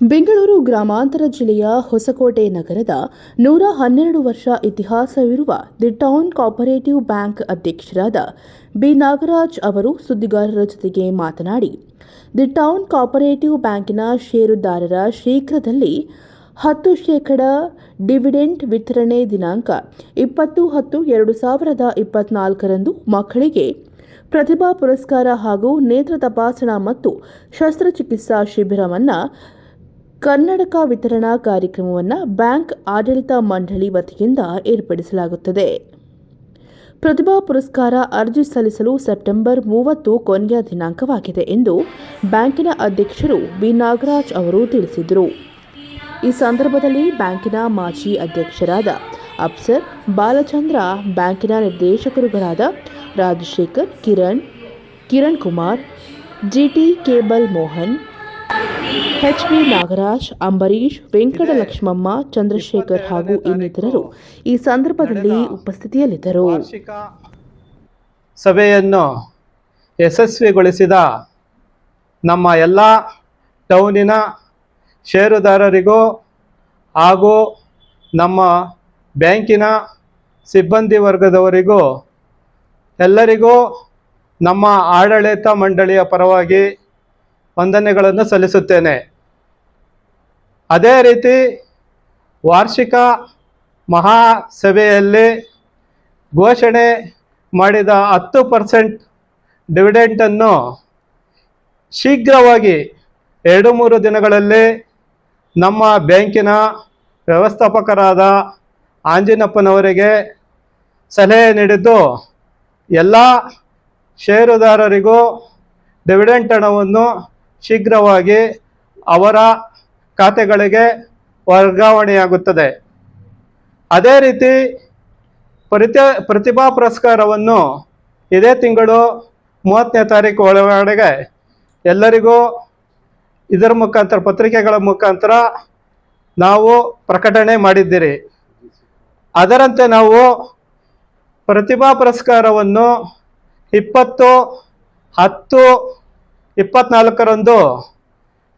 ಬೆಂಗಳೂರು ಗ್ರಾಮಾಂತರ ಜಿಲ್ಲೆಯ ಹೊಸಕೋಟೆ ನಗರದ ನೂರ ಹನ್ನೆರಡು ವರ್ಷ ಇತಿಹಾಸವಿರುವ ದಿ ಟೌನ್ ಕೋಪರೇಟಿವ್ ಬ್ಯಾಂಕ್ ಅಧ್ಯಕ್ಷರಾದ ಬಿ ನಾಗರಾಜ್ ಅವರು ಸುದ್ದಿಗಾರರ ಜೊತೆಗೆ ಮಾತನಾಡಿ, ದಿ ಟೌನ್ ಕೋಪರೇಟಿವ್ ಬ್ಯಾಂಕಿನ ಷೇರುದಾರರ ಶೀಘ್ರದಲ್ಲಿ ಹತ್ತು ಶೇಕಡ ಡಿವಿಡೆಂಟ್ ವಿತರಣೆ ದಿನಾಂಕ ಇಪ್ಪತ್ತು ಹತ್ತು ಎರಡು ಸಾವಿರದ ಇಪ್ಪತ್ನಾಲ್ಕರಂದು ಮಕ್ಕಳಿಗೆ ಪ್ರತಿಭಾ ಪುರಸ್ಕಾರ ಹಾಗೂ ನೇತ್ರ ತಪಾಸಣಾ ಮತ್ತು ಶಸ್ತ್ರಚಿಕಿತ್ಸಾ ಶಿಬಿರವನ್ನು ಕನ್ನಡಕ ವಿತರಣಾ ಕಾರ್ಯಕ್ರಮವನ್ನು ಬ್ಯಾಂಕ್ ಆಡಳಿತ ಮಂಡಳಿ ವತಿಯಿಂದ ಏರ್ಪಡಿಸಲಾಗುತ್ತದೆ. ಪ್ರತಿಭಾ ಪುರಸ್ಕಾರ ಅರ್ಜಿ ಸಲ್ಲಿಸಲು ಸೆಪ್ಟೆಂಬರ್ ಮೂವತ್ತು ಕೊನೆಯ ದಿನಾಂಕವಾಗಿದೆ ಎಂದು ಬ್ಯಾಂಕಿನ ಅಧ್ಯಕ್ಷರು ಬಿ ನಾಗರಾಜ್ ಅವರು ತಿಳಿಸಿದರು. ಈ ಸಂದರ್ಭದಲ್ಲಿ ಬ್ಯಾಂಕಿನ ಮಾಜಿ ಅಧ್ಯಕ್ಷರಾದ ಅಪ್ಸರ್, ಬಾಲಚಂದ್ರ, ಬ್ಯಾಂಕಿನ ನಿರ್ದೇಶಕರುಗಳಾದ Rajashekar, Kiran Kiran Kumar GT cable Mohan H Nagaraj Ambareesh Venkatalakshmamma, Chandrashekar ಹಾಗೂ ಇನ್ನಿತರರು ಈ ಸಂದರ್ಭದಲ್ಲಿ ಉಪಸ್ಥಿತಿಯಲ್ಲಿದ್ದರು. ಸಭೆಯನ್ನು ಯಶಸ್ವಿಗೊಳಿಸಿದ ನಮ್ಮ ಎಲ್ಲ ಟೌನಿನ ಷೇರುದಾರರಿಗೂ ಹಾಗೂ ನಮ್ಮ ಬ್ಯಾಂಕಿನ ಸಿಬ್ಬಂದಿ ವರ್ಗದವರಿಗೂ, ಎಲ್ಲರಿಗೂ ನಮ್ಮ ಆಡಳಿತ ಮಂಡಳಿಯ ಪರವಾಗಿ ವಂದನೆಗಳನ್ನು ಸಲ್ಲಿಸುತ್ತೇನೆ. ಅದೇ ರೀತಿ ವಾರ್ಷಿಕ ಮಹಾಸಭೆಯಲ್ಲಿ ಘೋಷಣೆ ಮಾಡಿದ ಹತ್ತು ಪರ್ಸೆಂಟ್ ಡಿವಿಡೆಂಟನ್ನು ಶೀಘ್ರವಾಗಿ ಎರಡು ಮೂರು ದಿನಗಳಲ್ಲಿ ನಮ್ಮ ಬ್ಯಾಂಕಿನ ವ್ಯವಸ್ಥಾಪಕರಾದ ಆಂಜಿನಪ್ಪನವರಿಗೆ ಸಲಹೆ ನೀಡಿದ್ದು, ಎಲ್ಲ ಷೇರುದಾರರಿಗೂ ಡಿವಿಡೆಂಟ್ ಹಣವನ್ನು ಶೀಘ್ರವಾಗಿ ಅವರ ಖಾತೆಗಳಿಗೆ ವರ್ಗಾವಣೆಯಾಗುತ್ತದೆ. ಅದೇ ರೀತಿ ಪ್ರತಿ, ಪ್ರತಿಭಾ ಪುರಸ್ಕಾರವನ್ನು ಇದೇ ತಿಂಗಳು ಮೂವತ್ತನೇ ತಾರೀಕು ಒಳಗಡೆಗೆ ಎಲ್ಲರಿಗೂ ಇದರ ಮುಖಾಂತರ, ಪತ್ರಿಕೆಗಳ ಮುಖಾಂತರ ನಾವು ಪ್ರಕಟಣೆ ಮಾಡಿದ್ದೀರಿ. ಅದರಂತೆ ನಾವು ಪ್ರತಿಭಾ ಪುರಸ್ಕಾರವನ್ನು ಇಪ್ಪತ್ತು, ಹತ್ತು ಇಪ್ಪತ್ನಾಲ್ಕರಂದು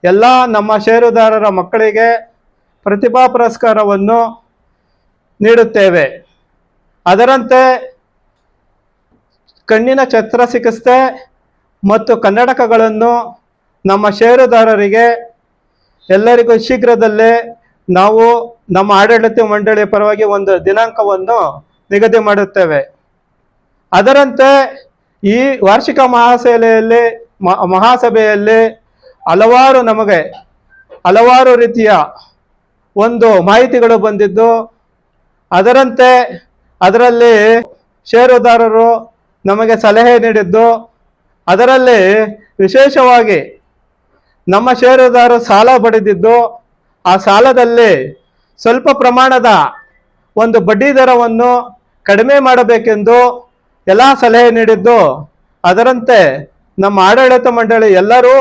ಎಲ್ಲ ನಮ್ಮ ಷೇರುದಾರರ ಮಕ್ಕಳಿಗೆ ಪ್ರತಿಭಾ ಪುರಸ್ಕಾರವನ್ನು ನೀಡುತ್ತೇವೆ. ಅದರಂತೆ ಕಣ್ಣಿನ ಚಿಕಿತ್ಸೆ ಮತ್ತು ಕನ್ನಡಕಗಳನ್ನು ನಮ್ಮ ಷೇರುದಾರರಿಗೆ ಎಲ್ಲರಿಗೂ ಶೀಘ್ರದಲ್ಲೇ ನಾವು ನಮ್ಮ ಆಡಳಿತ ಮಂಡಳಿಯ ಪರವಾಗಿ ಒಂದು ದಿನಾಂಕವನ್ನು ನಿಗದಿ ಮಾಡುತ್ತೇವೆ. ಅದರಂತೆ ಈ ವಾರ್ಷಿಕ ಮಹಾಸಭೆಯಲ್ಲಿ ಮ- ಮಹಾಸಭೆಯಲ್ಲಿ ಹಲವಾರು ನಮಗೆ, ಹಲವಾರು ರೀತಿಯ ಒಂದು ಮಾಹಿತಿಗಳು ಬಂದಿದ್ದು, ಅದರಂತೆ ಅದರಲ್ಲಿ ಷೇರುದಾರರು ನಮಗೆ ಸಲಹೆ ನೀಡಿದ್ದು, ಅದರಲ್ಲಿ ವಿಶೇಷವಾಗಿ ನಮ್ಮ ಷೇರುದಾರರು ಸಾಲ ಪಡೆದಿದ್ದು, ಆ ಸಾಲದಲ್ಲಿ ಸ್ವಲ್ಪ ಪ್ರಮಾಣದ ಒಂದು ಬಡ್ಡಿ ದರವನ್ನು ಕಡಿಮೆ ಮಾಡಬೇಕೆಂದು ಎಲ್ಲ ಸಲಹೆ ನೀಡಿದ್ದು, ಅದರಂತೆ ನಮ್ಮ ಆಡಳಿತ ಮಂಡಳಿ ಎಲ್ಲರೂ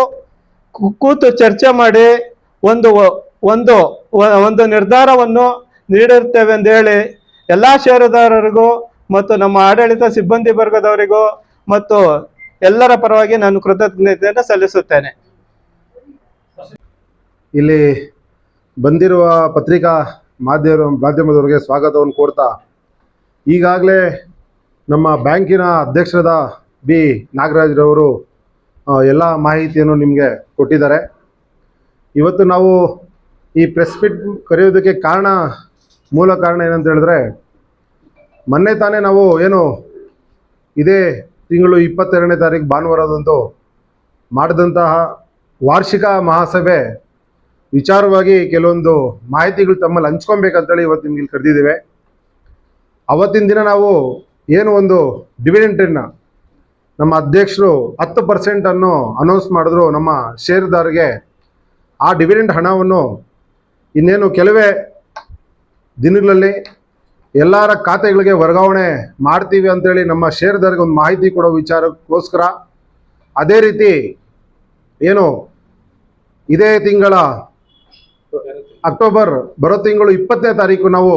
ಕೂತು ಚರ್ಚೆ ಮಾಡಿ ಒಂದು ಒಂದು ಒಂದು ನಿರ್ಧಾರವನ್ನು ನೀಡಿರ್ತೇವೆ ಎಂದು ಹೇಳಿ ಎಲ್ಲ ಷೇರುದಾರರಿಗೂ ಮತ್ತು ನಮ್ಮ ಆಡಳಿತ ಸಿಬ್ಬಂದಿ ವರ್ಗದವರಿಗೂ ಮತ್ತು ಎಲ್ಲರ ಪರವಾಗಿ ನಾನು ಕೃತಜ್ಞತೆಯನ್ನು ಸಲ್ಲಿಸುತ್ತೇನೆ. ಇಲ್ಲಿ ಬಂದಿರುವ ಪತ್ರಿಕಾ ಮಾಧ್ಯಮ, ಮಾಧ್ಯಮದವರಿಗೆ ಸ್ವಾಗತವನ್ನು ಕೋರ್ತಾ ಈಗಾಗಲೇ ನಮ್ಮ ಬ್ಯಾಂಕಿನ ಅಧ್ಯಕ್ಷರಾದ ಬಿ ನಾಗರಾಜ್ರವರು ಎಲ್ಲ ಮಾಹಿತಿಯನ್ನು ನಿಮಗೆ ಕೊಟ್ಟಿದ್ದಾರೆ. ಇವತ್ತು ನಾವು ಈ ಪ್ರೆಸ್ ಮೀಟ್ ಕರೆಯೋದಕ್ಕೆ ಕಾರಣ, ಮೂಲ ಕಾರಣ ಏನಂತ ಹೇಳಿದ್ರೆ, ಮೊನ್ನೆ ತಾನೇ ನಾವು ಏನು ಇದೇ ತಿಂಗಳು ಇಪ್ಪತ್ತೆರಡನೇ ತಾರೀಕು ಭಾನುವಾರದಂದು ಮಾಡಿದಂತಹ ವಾರ್ಷಿಕ ಮಹಾಸಭೆ ವಿಚಾರವಾಗಿ ಕೆಲವೊಂದು ಮಾಹಿತಿಗಳು ತಮ್ಮಲ್ಲಿ ಹಂಚ್ಕೊಬೇಕಂತೇಳಿ ಇವತ್ತು ನಿಮ್ಗೆ ಇಲ್ಲಿ ಕರೆದಿದ್ದೇವೆ. ಅವತ್ತಿನ ದಿನ ನಾವು ಏನು ಒಂದು ಡಿವಿಡೆಂಟನ್ನು ನಮ್ಮ ಅಧ್ಯಕ್ಷರು ಹತ್ತು ಪರ್ಸೆಂಟನ್ನು ಅನೌನ್ಸ್ ಮಾಡಿದ್ರು ನಮ್ಮ ಷೇರುದಾರರಿಗೆ. ಆ ಡಿವಿಡೆಂಡ್ ಹಣವನ್ನು ಇನ್ನೇನು ಕೆಲವೇ ದಿನಗಳಲ್ಲಿ ಎಲ್ಲರ ಖಾತೆಗಳಿಗೆ ವರ್ಗಾವಣೆ ಮಾಡ್ತೀವಿ ಅಂತೇಳಿ ನಮ್ಮ ಷೇರುದಾರರಿಗೆ ಒಂದು ಮಾಹಿತಿ ಕೊಡೋ ವಿಚಾರಕ್ಕೋಸ್ಕರ ಅದೇ ರೀತಿ ಏನು ಇದೇ ತಿಂಗಳ ಅಕ್ಟೋಬರ್ ಬರೋ ತಿಂಗಳು ಇಪ್ಪತ್ತನೇ ತಾರೀಕು ನಾವು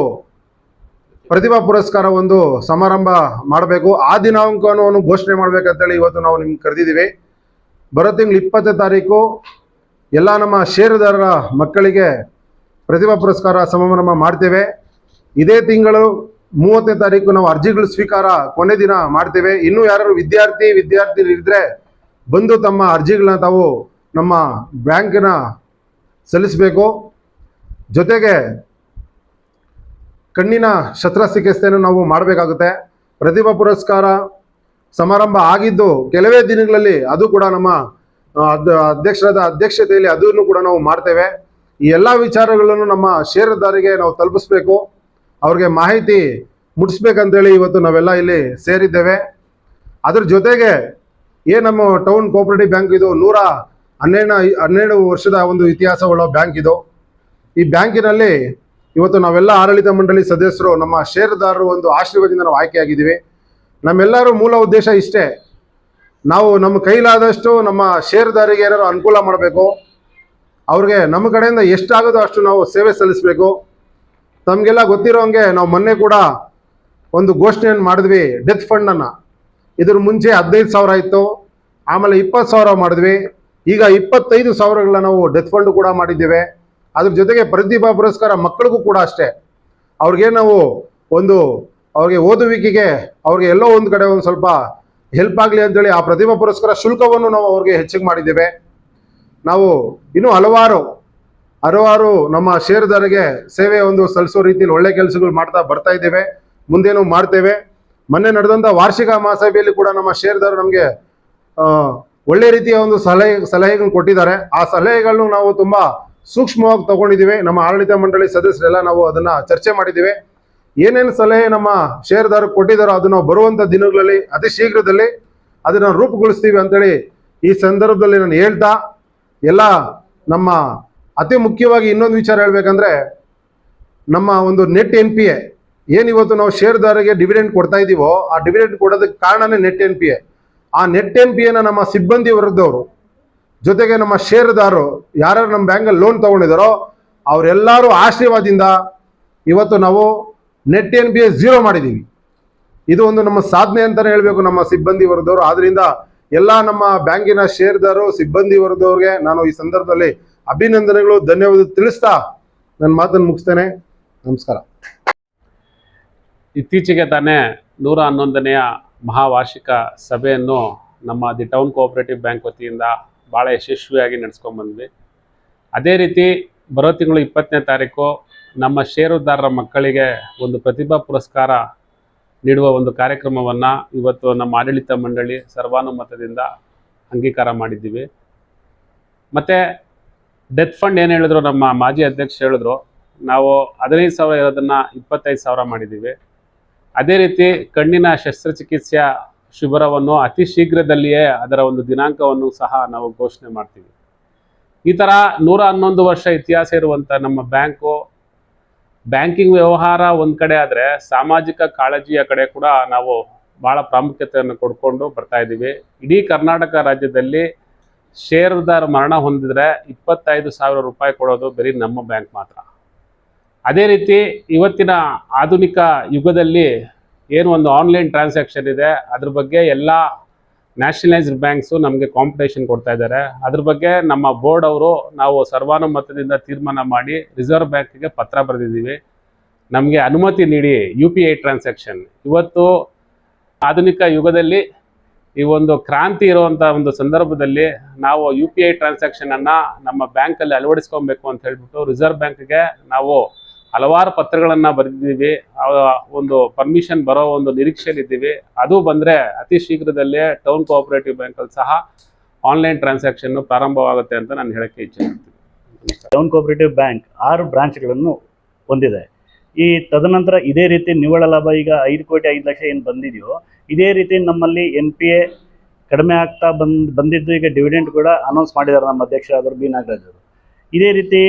ಪ್ರತಿಭಾ ಪುರಸ್ಕಾರ ಒಂದು ಸಮಾರಂಭ ಮಾಡಬೇಕು. ಆ ದಿನಾಂಕವನ್ನು ಘೋಷಣೆ ಮಾಡ್ಬೇಕಂತೇಳಿ ಇವತ್ತು ನಾವು ನಿಮ್ಗೆ ಕರೆದಿದ್ದೀವಿ. ಬರೋ ತಿಂಗಳು ಇಪ್ಪತ್ತನೇ ತಾರೀಕು ಎಲ್ಲ ನಮ್ಮ ಷೇರುದಾರರ ಮಕ್ಕಳಿಗೆ ಪ್ರತಿಭಾ ಪುರಸ್ಕಾರ ಸಮಾರಂಭ ಮಾಡ್ತೇವೆ. ಇದೇ ತಿಂಗಳು ಮೂವತ್ತನೇ ತಾರೀಕು ನಾವು ಅರ್ಜಿಗಳು ಸ್ವೀಕಾರ ಕೊನೆ ದಿನ ಮಾಡ್ತೇವೆ. ಇನ್ನೂ ಯಾರು ವಿದ್ಯಾರ್ಥಿ ವಿದ್ಯಾರ್ಥಿ ಇದ್ರೆ ಬಂದು ತಮ್ಮ ಅರ್ಜಿಗಳನ್ನ ತಾವು ನಮ್ಮ ಬ್ಯಾಂಕಿನ ಸಲ್ಲಿಸಬೇಕು. ಜೊತೆಗೆ ಕಣ್ಣಿನ ಶಸ್ತ್ರಚಿಕಿತ್ಸೆಯನ್ನು ನಾವು ಮಾಡಬೇಕಾಗುತ್ತೆ. ಪ್ರತಿಭಾ ಪುರಸ್ಕಾರ ಸಮಾರಂಭ ಆಗಿದ್ದು ಕೆಲವೇ ದಿನಗಳಲ್ಲಿ ಅದು ಕೂಡ ನಮ್ಮ ಅಧ್ಯಕ್ಷರಾದ ಅಧ್ಯಕ್ಷತೆಯಲ್ಲಿ ಅದನ್ನು ಕೂಡ ನಾವು ಮಾಡ್ತೇವೆ. ಈ ಎಲ್ಲ ವಿಚಾರಗಳನ್ನು ನಮ್ಮ ಷೇರುದಾರಿಗೆ ನಾವು ತಲುಪಿಸ್ಬೇಕು. ಅವ್ರಿಗೆ ಮಾಹಿತಿ ಮುಟ್ಟಿಸ್ಬೇಕಂತೇಳಿ ಇವತ್ತು ನಾವೆಲ್ಲ ಇಲ್ಲಿ ಸೇರಿದ್ದೇವೆ. ಅದ್ರ ಜೊತೆಗೆ ಏ, ನಮ್ಮ ಟೌನ್ ಕೋಆಪರೇಟಿವ್ ಬ್ಯಾಂಕ್ ಇದು ನೂರ ಹನ್ನೆರಡು ಹನ್ನೆರಡು ವರ್ಷದ ಒಂದು ಇತಿಹಾಸವುಳ್ಳ ಬ್ಯಾಂಕ್ ಇದು. ಈ ಬ್ಯಾಂಕಿನಲ್ಲಿ ಇವತ್ತು ನಾವೆಲ್ಲ ಆಡಳಿತ ಮಂಡಳಿ ಸದಸ್ಯರು, ನಮ್ಮ ಷೇರುದಾರರು ಒಂದು ಆಶೀರ್ವಾದದಿಂದ ನಾವು ಆಯ್ಕೆಯಾಗಿದ್ದೀವಿ. ನಮ್ಮೆಲ್ಲರೂ ಮೂಲ ಉದ್ದೇಶ ಇಷ್ಟೇ. ನಾವು ನಮ್ಮ ಕೈಲಾದಷ್ಟು ನಮ್ಮ ಷೇರುದಾರಿಗೆ ಏನಾದ್ರು ಅನುಕೂಲ ಮಾಡಬೇಕು. ಅವ್ರಿಗೆ ನಮ್ಮ ಕಡೆಯಿಂದ ಎಷ್ಟಾಗೋದೋ ಅಷ್ಟು ನಾವು ಸೇವೆ ಸಲ್ಲಿಸಬೇಕು. ತಮಗೆಲ್ಲ ಗೊತ್ತಿರೋ ಹಂಗೆ ನಾವು ಮೊನ್ನೆ ಕೂಡ ಒಂದು ಘೋಷಣೆಯನ್ನು ಮಾಡಿದ್ವಿ, ಡೆತ್ ಫಂಡನ್ನು ಇದ್ರ ಮುಂಚೆ ಹದಿನೈದು ಸಾವಿರ ಇತ್ತು, ಆಮೇಲೆ ಇಪ್ಪತ್ತು ಸಾವಿರ ಮಾಡಿದ್ವಿ. ಈಗ ಇಪ್ಪತ್ತೈದು ಸಾವಿರಗಳನ್ನ ನಾವು ಡೆತ್ ಫಂಡ್ ಕೂಡ ಮಾಡಿದ್ದೇವೆ. ಅದ್ರ ಜೊತೆಗೆ ಪ್ರತಿಭಾ ಪುರಸ್ಕಾರ ಮಕ್ಕಳಿಗೂ ಕೂಡ ಅಷ್ಟೇ. ಅವ್ರಿಗೆ ನಾವು ಒಂದು, ಅವ್ರಿಗೆ ಓದುವಿಕೆಗೆ ಅವ್ರಿಗೆ ಎಲ್ಲೋ ಒಂದು ಕಡೆ ಒಂದು ಸ್ವಲ್ಪ ಹೆಲ್ಪ್ ಆಗಲಿ ಅಂತೇಳಿ ಆ ಪ್ರತಿಭಾ ಪುರಸ್ಕಾರ ಶುಲ್ಕವನ್ನು ನಾವು ಅವ್ರಿಗೆ ಹೆಚ್ಚಿಗೆ ಮಾಡಿದ್ದೇವೆ. ನಾವು ಇನ್ನೂ ಹಲವಾರು ಹಲವಾರು ನಮ್ಮ ಷೇರುದಾರರಿಗೆ ಸೇವೆ ಒಂದು ಸಲ್ಲಿಸೋ ರೀತಿಯಲ್ಲಿ ಒಳ್ಳೆ ಕೆಲಸಗಳು ಮಾಡ್ತಾ ಬರ್ತಾ ಇದ್ದೇವೆ. ಮುಂದೇನು ಮಾಡ್ತೇವೆ. ಮೊನ್ನೆ ನಡೆದಂಥ ವಾರ್ಷಿಕ ಮಹಾಸಭೆಯಲ್ಲಿ ಕೂಡ ನಮ್ಮ ಷೇರುದಾರರು ನಮಗೆ ಒಳ್ಳೆ ರೀತಿಯ ಒಂದು ಸಲಹೆ ಸಲಹೆಗಳನ್ನು ಕೊಟ್ಟಿದ್ದಾರೆ. ಆ ಸಲಹೆಗಳನ್ನು ನಾವು ತುಂಬ ಸೂಕ್ಷ್ಮವಾಗಿ ತಗೊಂಡಿದ್ದೀವಿ. ನಮ್ಮ ಆಡಳಿತ ಮಂಡಳಿ ಸದಸ್ಯರೆಲ್ಲ ನಾವು ಅದನ್ನ ಚರ್ಚೆ ಮಾಡಿದ್ದೀವಿ. ಏನೇನು ಸಲಹೆ ನಮ್ಮ ಷೇರುದಾರರು ಕೊಟ್ಟಿದ್ದಾರೋ ಅದನ್ನು ಬರುವಂಥ ದಿನಗಳಲ್ಲಿ, ಅತಿ ಶೀಘ್ರದಲ್ಲಿ ಅದನ್ನು ರೂಪುಗೊಳಿಸ್ತೀವಿ ಅಂತೇಳಿ ಈ ಸಂದರ್ಭದಲ್ಲಿ ನಾನು ಹೇಳ್ತಾ, ಎಲ್ಲ ನಮ್ಮ ಅತಿ ಮುಖ್ಯವಾಗಿ ಇನ್ನೊಂದು ವಿಚಾರ ಹೇಳ್ಬೇಕಂದ್ರೆ, ನಮ್ಮ ಒಂದು ನೆಟ್ ಎನ್ ಪಿ ಎ ಏನಿವತ್ತು ನಾವು ಷೇರುದಾರರಿಗೆ ಡಿವಿಡೆಂಡ್ ಕೊಡ್ತಾ ಇದ್ದೀವೋ ಆ ಡಿವಿಡೆಂಡ್ ಕೊಡೋದಕ್ಕೆ ಕಾರಣನೇ ನೆಟ್ ಎನ್ ಪಿ ಎ. ಆ ನೆಟ್ ಎನ್ ಪಿ ಎನ ನಮ್ಮ ಸಿಬ್ಬಂದಿ ವರ್ಗದವರು ಜೊತೆಗೆ ನಮ್ಮ ಷೇರುದಾರರು ಯಾರ್ಯಾರು ನಮ್ಮ ಬ್ಯಾಂಕಲ್ಲಿ ಲೋನ್ ತಗೊಂಡಿದ್ದಾರೋ ಅವರೆಲ್ಲರೂ ಆಶೀರ್ವಾದದಿಂದ ಇವತ್ತು ನಾವು net N B A zero ಮಾಡಿದ್ದೀವಿ ಇದು ಒಂದು ನಮ್ಮ ಸಾಧನೆ ಅಂತಲೇ ಹೇಳಬೇಕು ನಮ್ಮ ಸಿಬ್ಬಂದಿ ವರ್ಗದವರು. ಆದ್ರಿಂದ ಎಲ್ಲ ನಮ್ಮ ಬ್ಯಾಂಕಿನ ಷೇರ್ದಾರರು, ಸಿಬ್ಬಂದಿ ವರ್ಗದವ್ರಿಗೆ ನಾನು ಈ ಸಂದರ್ಭದಲ್ಲಿ ಅಭಿನಂದನೆಗಳು ಧನ್ಯವಾದ ತಿಳಿಸ್ತಾ ನನ್ನ ಮಾತನ್ನು ಮುಗಿಸ್ತೇನೆ. ನಮಸ್ಕಾರ. ಇತ್ತೀಚೆಗೆ ತಾನೇ ನೂರ ಹನ್ನೊಂದನೆಯ ಮಹಾವಾರ್ಷಿಕ ಸಭೆಯನ್ನು ನಮ್ಮ ದಿ ಟೌನ್ ಕೋಆಪರೇಟಿವ್ ಬ್ಯಾಂಕ್ ವತಿಯಿಂದ ಭಾಳ ಯಶಸ್ವಿಯಾಗಿ ನಡೆಸ್ಕೊಂಡ್ಬಂದ್ವಿ ಅದೇ ರೀತಿ ಬರೋ ತಿಂಗಳು ಇಪ್ಪತ್ತನೇ ತಾರೀಕು ನಮ್ಮ ಷೇರುದಾರರ ಮಕ್ಕಳಿಗೆ ಒಂದು ಪ್ರತಿಭಾ ಪುರಸ್ಕಾರ ನೀಡುವ ಒಂದು ಕಾರ್ಯಕ್ರಮವನ್ನು ಇವತ್ತು ನಮ್ಮ ಆಡಳಿತ ಮಂಡಳಿ ಸರ್ವಾನುಮತದಿಂದ ಅಂಗೀಕಾರ ಮಾಡಿದ್ದೀವಿ. ಮತ್ತು ಡೆತ್ ಫಂಡ್ ಏನು ಹೇಳಿದ್ರು ನಮ್ಮ ಮಾಜಿ ಅಧ್ಯಕ್ಷ ಹೇಳಿದ್ರು, ನಾವು ಹದಿನೈದು ಸಾವಿರ ಇರೋದನ್ನು ಇಪ್ಪತ್ತೈದು ಸಾವಿರ ಮಾಡಿದ್ದೀವಿ. ಅದೇ ರೀತಿ ಕಣ್ಣಿನ ಶಸ್ತ್ರಚಿಕಿತ್ಸೆಯ ಶಿಬಿರವನ್ನು ಅತಿ ಶೀಘ್ರದಲ್ಲಿಯೇ ಅದರ ಒಂದು ದಿನಾಂಕವನ್ನು ಸಹ ನಾವು ಘೋಷಣೆ ಮಾಡ್ತೀವಿ. ಈ ಥರ ನೂರ ಹನ್ನೊಂದು ವರ್ಷ ಇತಿಹಾಸ ಇರುವಂಥ ನಮ್ಮ ಬ್ಯಾಂಕು, ಬ್ಯಾಂಕಿಂಗ್ ವ್ಯವಹಾರ ಒಂದು ಕಡೆ ಆದರೆ ಸಾಮಾಜಿಕ ಕಾಳಜಿಯ ಕಡೆ ಕೂಡ ನಾವು ಭಾಳ ಪ್ರಾಮುಖ್ಯತೆಯನ್ನು ಕೊಡ್ಕೊಂಡು ಬರ್ತಾ ಇದ್ದೀವಿ. ಇಡೀ ಕರ್ನಾಟಕ ರಾಜ್ಯದಲ್ಲಿ ಷೇರುದಾರ ಮರಣ ಹೊಂದಿದರೆ ಇಪ್ಪತ್ತೈದು ಸಾವಿರ ರೂಪಾಯಿ ಕೊಡೋದು ಬರೀ ನಮ್ಮ ಬ್ಯಾಂಕ್ ಮಾತ್ರ. ಅದೇ ರೀತಿ ಇವತ್ತಿನ ಆಧುನಿಕ ಯುಗದಲ್ಲಿ ಏನು ಒಂದು ಆನ್ಲೈನ್ ಟ್ರಾನ್ಸಾಕ್ಷನ್ ಇದೆ, ಅದ್ರ ಬಗ್ಗೆ ಎಲ್ಲ ನ್ಯಾಷನಲೈಸ್ಡ್ ಬ್ಯಾಂಕ್ಸು ನಮಗೆ ಕಾಂಪಿಟೇಷನ್ ಕೊಡ್ತಾ ಇದ್ದಾರೆ. ಅದ್ರ ಬಗ್ಗೆ ನಮ್ಮ ಬೋರ್ಡ್ ಅವರು ನಾವು ಸರ್ವಾನುಮತದಿಂದ ತೀರ್ಮಾನ ಮಾಡಿ ರಿಸರ್ವ್ ಬ್ಯಾಂಕಿಗೆ ಪತ್ರ ಬರೆದಿದ್ದೀವಿ. ನಮಗೆ ಅನುಮತಿ ನೀಡಿ ಯು ಪಿ ಐ ಟ್ರಾನ್ಸಾಕ್ಷನ್ ಇವತ್ತು ಆಧುನಿಕ ಯುಗದಲ್ಲಿ ಈ ಒಂದು ಕ್ರಾಂತಿ ಇರುವಂಥ ಒಂದು ಸಂದರ್ಭದಲ್ಲಿ ನಾವು ಯು ಪಿ ಐ ಟ್ರಾನ್ಸಾಕ್ಷನನ್ನು ನಮ್ಮ ಬ್ಯಾಂಕಲ್ಲಿ ಅಳವಡಿಸ್ಕೊಬೇಕು ಅಂತ ಹೇಳ್ಬಿಟ್ಟು ರಿಸರ್ವ್ ಬ್ಯಾಂಕ್ಗೆ ನಾವು ಹಲವಾರು ಪತ್ರಗಳನ್ನು ಬರೆದಿದ್ದೀವಿ. ಒಂದು ಪರ್ಮಿಷನ್ ಬರೋ ಒಂದು ನಿರೀಕ್ಷೆಯಲ್ಲಿದ್ದೀವಿ ಅದು ಬಂದರೆ ಅತಿ ಶೀಘ್ರದಲ್ಲೇ ಟೌನ್ ಕೋಆಪರೇಟಿವ್ ಬ್ಯಾಂಕಲ್ಲಿ ಸಹ ಆನ್ಲೈನ್ ಟ್ರಾನ್ಸಾಕ್ಷನ್ನು ಪ್ರಾರಂಭವಾಗುತ್ತೆ ಅಂತ ನಾನು ಹೇಳಕ್ಕೆ ಇಚ್ಛೆ ಮಾಡ್ತೀನಿ ಟೌನ್ ಕೋಆಪರೇಟಿವ್ ಬ್ಯಾಂಕ್ ಆರು ಬ್ರಾಂಚ್ಗಳನ್ನು ಹೊಂದಿದೆ. ಈ ತದನಂತರ ಇದೇ ರೀತಿ ನಿವ್ವಳ ಲಾಭ ಈಗ ಐದು ಕೋಟಿ ಐದು ಲಕ್ಷ ಏನು ಬಂದಿದೆಯೋ, ಇದೇ ರೀತಿ ನಮ್ಮಲ್ಲಿ ಎನ್ ಪಿ ಎ ಕಡಿಮೆ ಆಗ್ತಾ ಬಂದ್, ಬಂದಿದ್ದು ಈಗ ಡಿವಿಡೆಂಟ್ ಕೂಡ ಅನೌನ್ಸ್ ಮಾಡಿದ್ದಾರೆ ನಮ್ಮ ಅಧ್ಯಕ್ಷರಾದರು ಬಿ ನಾಗರಾಜ್ ಅವರು. ಇದೇ ರೀತಿ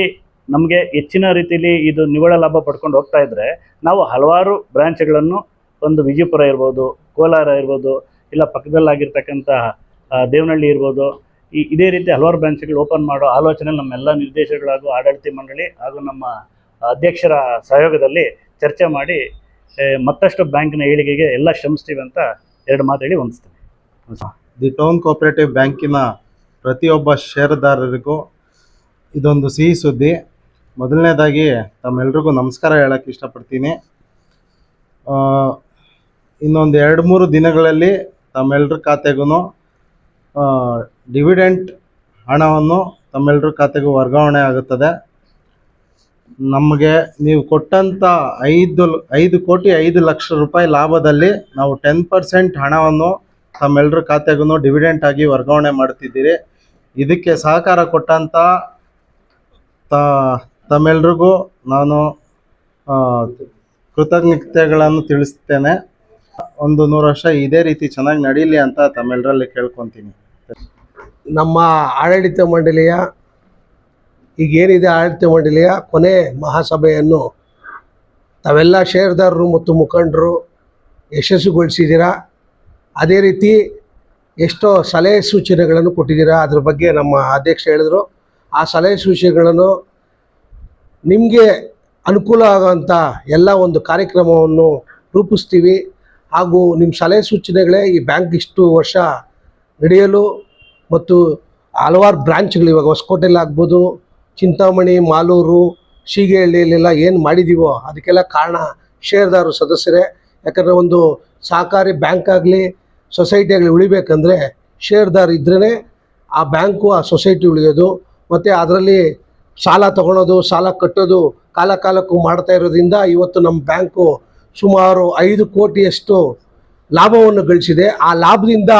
ನಮಗೆ ಹೆಚ್ಚಿನ ರೀತಿಯಲ್ಲಿ ಇದು ನಿವ್ವಳ ಲಾಭ ಪಡ್ಕೊಂಡು ಹೋಗ್ತಾ ಇದ್ದರೆ ನಾವು ಹಲವಾರು ಬ್ರಾಂಚ್ಗಳನ್ನು ಒಂದು ವಿಜಯಪುರ ಇರ್ಬೋದು, ಕೋಲಾರ ಇರ್ಬೋದು, ಇಲ್ಲ ಪಕ್ಕದಲ್ಲಾಗಿರ್ತಕ್ಕಂಥ ದೇವನಹಳ್ಳಿ ಇರ್ಬೋದು, ಈ, ಇದೇ ರೀತಿ ಹಲವಾರು ಬ್ರಾಂಚ್ಗಳು ಓಪನ್ ಮಾಡೋ ಆಲೋಚನೆ ನಮ್ಮೆಲ್ಲ ನಿರ್ದೇಶಕರು ಹಾಗೂ ಆಡಳಿತ ಮಂಡಳಿ ಹಾಗೂ ನಮ್ಮ ಅಧ್ಯಕ್ಷರ ಸಹಯೋಗದಲ್ಲಿ ಚರ್ಚೆ ಮಾಡಿ ಮತ್ತಷ್ಟು ಬ್ಯಾಂಕಿನ ಏಳಿಗೆಗೆ ಎಲ್ಲ ಶ್ರಮಿಸ್ತೀವಿ ಅಂತ ಎರಡು ಮಾತು ಹೇಳಿ ಹೊಂದಿಸ್ತೀನಿ. ದಿ ಟೌನ್ ಕೋಆಪರೇಟಿವ್ ಬ್ಯಾಂಕಿನ ಪ್ರತಿಯೊಬ್ಬ ಷೇರುದಾರರಿಗೂ ಇದೊಂದು ಸಿಹಿ ಸುದ್ದಿ. ಮೊದಲನೇದಾಗಿ ತಮ್ಮೆಲ್ರಿಗೂ ನಮಸ್ಕಾರ ಹೇಳಕ್ಕೆ ಇಷ್ಟಪಡ್ತೀನಿ. ಇನ್ನೊಂದು ಎರಡು ಮೂರು ದಿನಗಳಲ್ಲಿ ತಮ್ಮೆಲ್ಲರ ಖಾತೆಗೂ ಡಿವಿಡೆಂಟ್ ಹಣವನ್ನು ತಮ್ಮೆಲ್ಲರ ಖಾತೆಗೂ ವರ್ಗಾವಣೆ ಆಗುತ್ತದೆ. ನಮಗೆ ನೀವು ಕೊಟ್ಟಂಥ ಐದು ಐದು ಕೋಟಿ ಐದು ಲಕ್ಷ ರೂಪಾಯಿ ಲಾಭದಲ್ಲಿ ನಾವು ಟೆನ್ ಪರ್ಸೆಂಟ್ ಹಣವನ್ನು ತಮ್ಮೆಲ್ಲರ ಖಾತೆಗೂ ಡಿವಿಡೆಂಟ್ ಆಗಿ ವರ್ಗಾವಣೆ ಮಾಡ್ತಿದ್ದೀರಿ. ಇದಕ್ಕೆ ಸಹಕಾರ ಕೊಟ್ಟಂಥ ತ ತಮ್ಮೆಲ್ರಿಗೂ ನಾನು ಕೃತಜ್ಞತೆಗಳನ್ನು ತಿಳಿಸ್ತೇನೆ. ಒಂದು ನೂರು ವರ್ಷ ಇದೇ ರೀತಿ ಚೆನ್ನಾಗಿ ನಡೀಲಿ ಅಂತ ತಮ್ಮೆಲ್ಲರಲ್ಲಿ ಕೇಳ್ಕೊತೀನಿ. ನಮ್ಮ ಆಡಳಿತ ಮಂಡಳಿಯ, ಈಗೇನಿದೆ ಆಡಳಿತ ಮಂಡಳಿಯ ಕೊನೆ ಮಹಾಸಭೆಯನ್ನು ತಾವೆಲ್ಲ ಷೇರ್ದಾರರು ಮತ್ತು ಮುಖಂಡರು ಯಶಸ್ಸುಗೊಳಿಸಿದ್ದೀರಾ ಅದೇ ರೀತಿ ಎಷ್ಟೋ ಸಲಹೆ ಸೂಚನೆಗಳನ್ನು ಕೊಟ್ಟಿದ್ದೀರಾ? ಅದ್ರ ಬಗ್ಗೆ ನಮ್ಮ ಅಧ್ಯಕ್ಷ ಹೇಳಿದರು. ಆ ಸಲಹೆ ಸೂಚನೆಗಳನ್ನು ನಿಮಗೆ ಅನುಕೂಲ ಆಗೋಂಥ ಎಲ್ಲ ಒಂದು ಕಾರ್ಯಕ್ರಮವನ್ನು ರೂಪಿಸ್ತೀವಿ. ಹಾಗೂ ನಿಮ್ಮ ಸಲಹೆ ಸೂಚನೆಗಳೇ ಈ ಬ್ಯಾಂಕ್ ಇಷ್ಟು ವರ್ಷ ನಡೆಯಲು ಮತ್ತು ಹಲವಾರು ಬ್ರಾಂಚ್ಗಳು ಇವಾಗ ಹೊಸಕೋಟೆಯಲ್ಲಿ ಆಗ್ಬೋದು, ಚಿಂತಾಮಣಿ, ಮಾಲೂರು, ಶೀಗೆಹಳ್ಳಿಯಲ್ಲೆಲ್ಲ ಏನು ಮಾಡಿದ್ದೀವೋ ಅದಕ್ಕೆಲ್ಲ ಕಾರಣ ಷೇರ್ದಾರರು ಸದಸ್ಯರೇ. ಯಾಕಂದರೆ ಒಂದು ಸಹಕಾರಿ ಬ್ಯಾಂಕ್ ಆಗಲಿ, ಸೊಸೈಟಿ ಆಗಲಿ ಉಳಿಬೇಕಂದ್ರೆ ಷೇರ್ದಾರ ಇದ್ರೇ ಆ ಬ್ಯಾಂಕು, ಆ ಸೊಸೈಟಿ ಉಳಿಯೋದು. ಮತ್ತು ಅದರಲ್ಲಿ ಸಾಲ ತಗೊಳೋದು ಸಾಲ ಕಟ್ಟೋದು ಕಾಲ ಕಾಲಕ್ಕೂ ಮಾಡ್ತಾ ಇರೋದ್ರಿಂದ ಇವತ್ತು ನಮ್ಮ ಬ್ಯಾಂಕು ಸುಮಾರು ಐದು ಕೋಟಿಯಷ್ಟು ಲಾಭವನ್ನು ಗಳಿಸಿದೆ. ಆ ಲಾಭದಿಂದ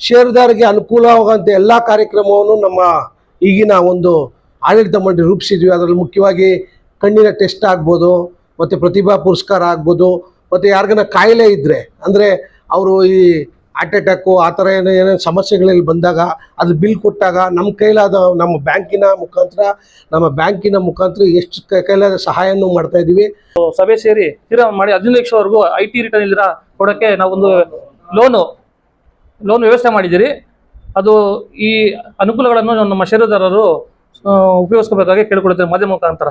ಷೇರುದಾರರಿಗೆ ಅನುಕೂಲವಾಗುವಂಥ ಎಲ್ಲ ಕಾರ್ಯಕ್ರಮವನ್ನು ನಮ್ಮ ಈಗಿನ ಒಂದು ಆಡಳಿತ ಮಂಡಳಿ ರೂಪಿಸಿದ್ವಿ. ಅದರಲ್ಲಿ ಮುಖ್ಯವಾಗಿ ಕಣ್ಣಿನ ಟೆಸ್ಟ್ ಆಗ್ಬೋದು, ಮತ್ತು ಪ್ರತಿಭಾ ಪುರಸ್ಕಾರ ಆಗ್ಬೋದು, ಮತ್ತು ಯಾರಿಗನ ಕಾಯಿಲೆ ಇದ್ದರೆ ಅಂದರೆ ಅವರು ಈ ಹಾರ್ಟ್ ಅಟ್ಯಾಕು ಆ ಥರ ಏನೋ ಏನೇನು ಸಮಸ್ಯೆಗಳಲ್ಲಿ ಬಂದಾಗ ಅದು ಬಿಲ್ ಕೊಟ್ಟಾಗ ನಮ್ಮ ಕೈಲಾದ ನಮ್ಮ ಬ್ಯಾಂಕಿನ ಮುಖಾಂತರ, ನಮ್ಮ ಬ್ಯಾಂಕಿನ ಮುಖಾಂತರ ಎಷ್ಟು ಕೈಲಾದ ಸಹಾಯನೂ ಮಾಡ್ತಾ ಇದ್ದೀವಿ ಸಭೆ ಸೇರಿ ತೀರಾ ಮಾಡಿ ಹದಿನೈದು ಲಕ್ಷವರೆಗೂ ಐ ಟಿ ರಿಟರ್ನ್ ಇಲ್ದಿರ ಕೊಡೋಕ್ಕೆ ನಾವೊಂದು ಲೋನು ಲೋನ್ ವ್ಯವಸ್ಥೆ ಮಾಡಿದ್ದೀರಿ. ಅದು ಈ ಅನುಕೂಲಗಳನ್ನು ನಮ್ಮ ಷೇರುದಾರರು ಉಪಯೋಗಿಸ್ಕೋಬೇಕಾಗಿ ಕೇಳ್ಕೊಳ್ತೇವೆ ಮಾಧ್ಯಮ ಮುಖಾಂತರ.